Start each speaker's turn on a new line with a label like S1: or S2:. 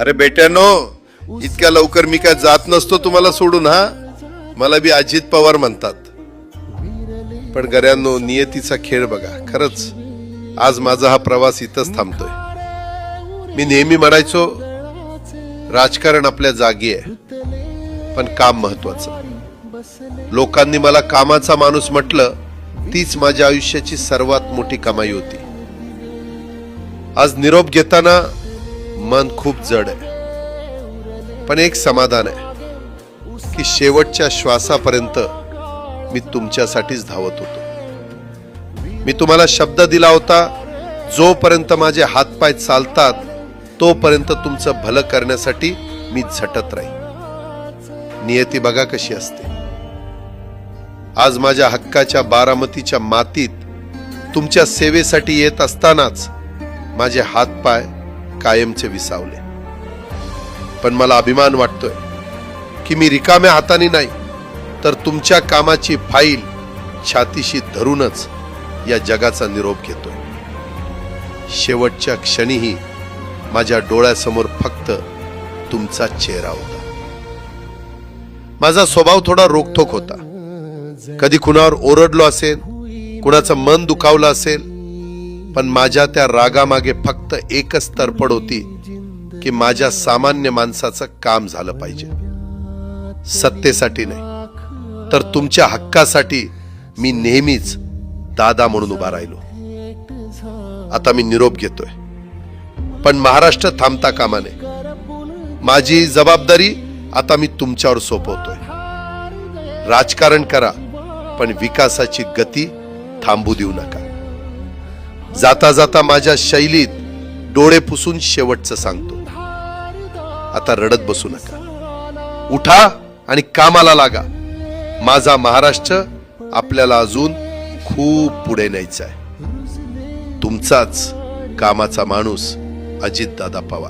S1: अरे बेट्यानो इतक्या लवकर मी काय जात नसतो तुम्हाला सोडून हा? मला बी अजित पवार म्हणतात. पण गऱ्यांनो नियतीचा खेळ बघा. खरंच आज माझा हा प्रवास इथंच थांबतोय. मी नेहमी म्हणायचो राजकारण आपल्या जागी आहे पण काम महत्वाचं लोकांनी मला कामाचा माणूस म्हटलं तीच माझ्या आयुष्याची सर्वात मोठी कमाई होती. आज निरोप घेताना मन खूप जड आहे. पण एक समाधान आहे की शेवटच्या श्वासापर्यंत मी तुमच्यासाठीच धावत होतो. मी तुम्हाला शब्द दिला होता जोपर्यंत माझे हातपाय चालतात तोपर्यंत तुमचं भलं करण्यासाठी मी झटत राहीन. नियती बघा कशी असते. आज माझ्या हक्काच्या बारामतीच्या मातीत तुमच्या सेवेसाठी येत असतानाच माझे हातपाय कायमचे विसावले. पण मला अभिमान वाटतोय की मी रिकाम्या हाताने नाही तर तुमच्या कामाची फाईल छातीशी धरूनच या जगाचा निरोप घेतोय. शेवटच्या क्षणीही माझ्या डोळ्यासमोर फक्त तुमचा चेहरा होता. माझा स्वभाव थोडा रोखोक होता. कधी कुणावर ओरडलो असेल कुणाचं मन दुखावलं असेल पण माझ्या त्या रागामागे फक्त एकच तरपड होती की माझ्या सामान्य माणसाचं काम झालं पाहिजे. सत्तेसाठी नाही तर तुमच्या हक्कासाठी मी नेहमीच दादा म्हणून उभा राहिलो. आता मी निरोप घेतोय. पण महाराष्ट्र थांबता कामा नये. माझी जबाबदारी आता मी तुमच्यावर सोपवतोय. राजकारण करा पण विकासाची गती थांबू देऊ नका. जाता जाता माझ्या शैलीत डोळे पुसून शेवटचं सांगतो. आता रडत बसू नका. उठा आणि कामाला लागा. माझा महाराष्ट्र आपल्याला अजून खूप पुढे न्यायचा आहे. तुमचाच कामाचा माणूस अजित दादा पवार.